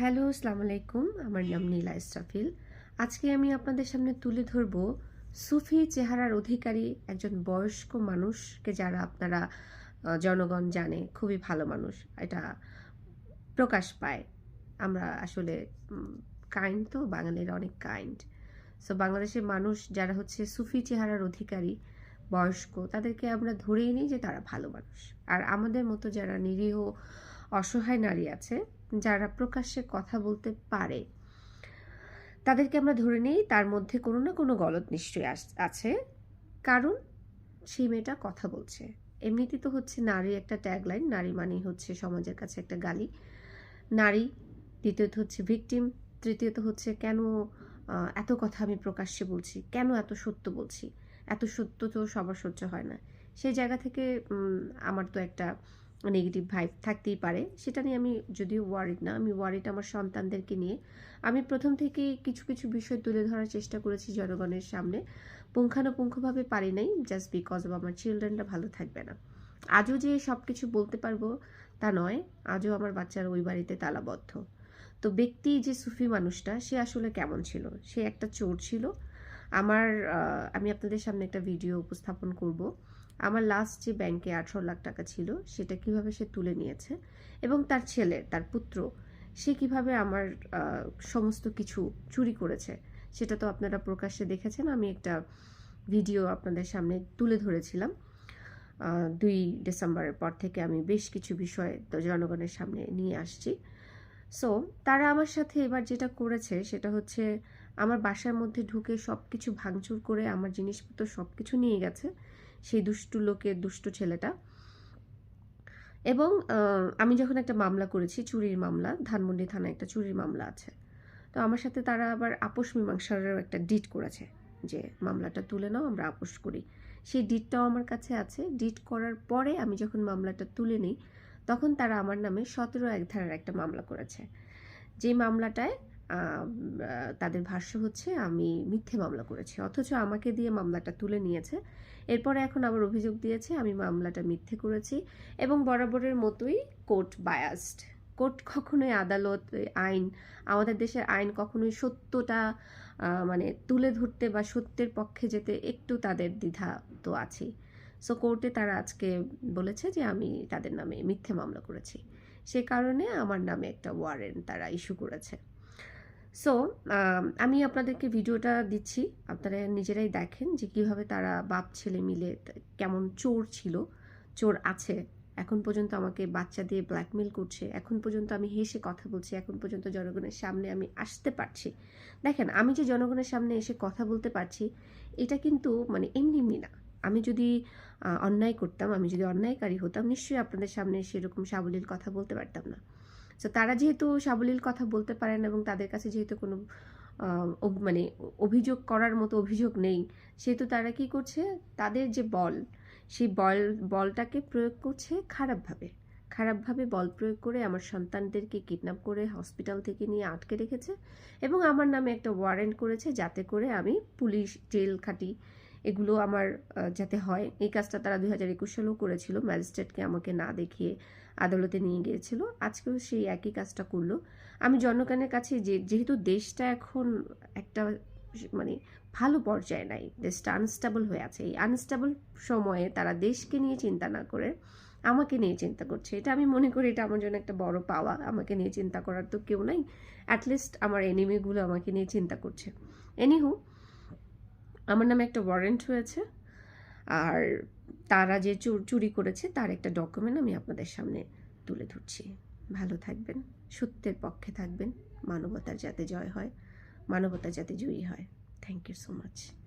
Hello, আসসালামু আলাইকুম। আমার নাম নীলা ইস্রাফিল। আজকে আমি আপনাদের সামনে তুলে ধরব সুফি চেহারার অধিকারী একজন বয়স্ক মানুষকে যারা আপনারা জনগণ জানে, খুবই ভালো মানুষ। এটা প্রকাশ পায়। আমরা আসলে কাইন্ড তো, বাঙালিরা অনেক কাইন্ড সো বাংলাদেশের মানুষ যারা হচ্ছে সুফি চেহারার অধিকারী, বয়স্ক, তাদেরকে আমরা ধরেই নিই যে তারা ভালো মানুষ। আর আমাদের মতো যারা নিরীহ অসহায় নারী আছে যারা প্রকাশ্যে কথা বলতে পারে। তাদেরকে আমরা ধরে নিই, তার মধ্যে কোনো না কোনো গলত নিশ্চয়ই আছে। কারণ সেই মেয়েটা কথা বলছে। এমনিতে তো হচ্ছে নারী একটা ট্যাগলাইন নারী মানেই হচ্ছে সমাজের কাছে একটা গালি। নারী, দ্বিতীয়ত হচ্ছে ভিকটিম তৃতীয়ত হচ্ছে কেন এত কথা আমি প্রকাশ্যে বলছি, কেন এত সত্য বলছি? এত সত্য তো সবার সহ্য হয় না। সেই জায়গা থেকে আমার তো একটা নেগেটিভ ভাইব থাকতেই পারে। সেটা নিয়ে আমি যদিও ওয়ারিড না, আমি ওয়ারিড আমার সন্তানদেরকে নিয়ে। আমি প্রথম থেকেই কিছু কিছু বিষয় তুলে ধরার চেষ্টা করেছি জনগণের সামনে। পুঙ্খানুপুঙ্খভাবে পারি নাই জাস্ট বিকজ অফ আমার চিলড্রেনরা ভালো থাকবে না। আজও যে সব কিছু বলতে পারব তা নয়, আজও আমার বাচ্চার ওই বাড়িতে তালাবদ্ধ। তো ব্যক্তি যে সুফি মানুষটা, সে আসলে কেমন ছিল? সে একটা চোর ছিল আমার আমি আপনাদের সামনে একটা ভিডিও উপস্থাপন করব। আমার লাস্ট যে ব্যাংকে আঠারো লাখ টাকা ছিল, সেটা কীভাবে সে তুলে নিয়েছে এবং তার ছেলে, তার পুত্র, সে কীভাবে আমার সমস্ত কিছু চুরি করেছে, সেটা তো আপনারা প্রকাশ্যে দেখেছেন। আমি একটা ভিডিও আপনাদের সামনে তুলে ধরেছিলাম দুই ডিসেম্বরের পর থেকে আমি বেশ কিছু বিষয় তো জনগণের সামনে নিয়ে আসছি। সো তারা আমার সাথে এবার যেটা করেছে, সেটা হচ্ছে আমার বাসার মধ্যে ঢুকে সব কিছু ভাঙচুর করে আমার জিনিসপত্র সব কিছু নিয়ে গেছে, সেই দুষ্টু লোকের দুষ্টু ছেলেটা। এবং আমি যখন একটা মামলা করেছি, চুরির মামলা, ধানমন্ডি থানায় একটা চুরির মামলা আছে। তো আমার সাথে তারা আবার আপোষ মীমাংসারও একটা ডিট করেছে যে, মামলাটা তুলে নাও, আমরা আপোষ করি। সেই ডিটটাও আমার কাছে আছে। ডিট করার পরে আমি যখন মামলাটা তুলে নিই, তখন তারা আমার নামে সতেরো এক ধারার একটা মামলা করেছে। যে মামলাটায় তাদের ভাষ্য হচ্ছে, আমি মিথ্যে মামলা করেছি। অথচ আমাকে দিয়ে মামলাটা তুলে নিয়েছে। এরপরে এখন আবার অভিযোগ দিয়েছে, আমি মামলাটা মিথ্যে করেছি এবং বরাবরের মতোই কোর্ট বায়াসড। কোর্ট কখনোই আদালত, আইন, আমাদের দেশের আইন কখনোই সত্যটা মানে তুলে ধরতে বা সত্যের পক্ষে যেতে একটু তাদের দ্বিধা তো আছেই। সো কোর্টে তারা আজকে বলেছে যে, আমি তাদের নামে মিথ্যে মামলা করেছি। সে কারণে আমার নামে একটা ওয়ারেন্ট তারা ইস্যু করেছে। সো আমি আপনাদেরকে ভিডিওটা দিচ্ছি। আপনারা নিজেরাই দেখেন যে কীভাবে তারা বাপ, ছেলে মিলে কেমন চোর ছিল। চোর আছে, এখন পর্যন্ত আমাকে বাচ্চা দিয়ে ব্ল্যাকমেল করছে। এখন পর্যন্ত আমি হেসে কথা বলছি। এখন পর্যন্ত জনগণের সামনে আমি আসতে পারছি। দেখেন, আমি যে জনগণের সামনে এসে কথা বলতে পারছি, এটা কিন্তু মানে এমনি এমনি না। আমি যদি অন্যায় করতাম, আমি যদি অন্যায়কারী হতাম, নিশ্চয়ই আপনাদের সামনে সেরকম সাবলীল কথা বলতে পারতাম না। তো তারা যেহেতু সাবলীল কথা বলতে পারেন এবং তাদের কাছে যেহেতু কোনো মানে অভিযোগ করার মতো অভিযোগ নেই, সেহেতু তারা কি করছে? তাদের যে বল, সেই বল, বলটাকে প্রয়োগ করছে খারাপভাবে। খারাপভাবে বল প্রয়োগ করে আমার সন্তানদেরকে কিডন্যাপ করে হসপিটাল থেকে নিয়ে আটকে রেখেছে এবং আমার নামে একটা ওয়ারেন্ট করেছে যাতে করে আমি পুলিশ, জেল খাটি এগুলো আমার যাতে হয়। এই কাজটা তারা দুই হাজার একুশ সালেও করেছিল। ম্যাজিস্ট্রেটকে আমাকে না দেখিয়ে আদালতে নিয়ে গিয়েছিল। আজকেও সেই একই কাজটা করল। আমি জনগণের কাছে যে, যেহেতু দেশটা এখন একটা মানে ভালো পর্যায়ে নাই দেশটা আনস্টেবল হয়ে আছে। এই আনস্টেবল সময়ে তারা দেশকে নিয়ে চিন্তা না করে আমাকে নিয়ে চিন্তা করছে। এটা আমি মনে করি এটা আমার জন্য একটা বড় পাওয়া। আমাকে নিয়ে চিন্তা করার তো কেউ নাই। অ্যাটলিস্ট আমার এনিমিগুলো আমাকে নিয়ে চিন্তা করছে। এনিহু আমার নামে একটা ওয়ারেন্ট হয়েছে। আর তারা যে চুর- করেছে, তার একটা ডকুমেন্ট আমি আপনাদের সামনে তুলে ধরছি। ভালো থাকবেন, সত্যের পক্ষে থাকবেন, মানবতার যাতে জয় হয় মানবতা যাতে জয়ী হয়। Thank you so much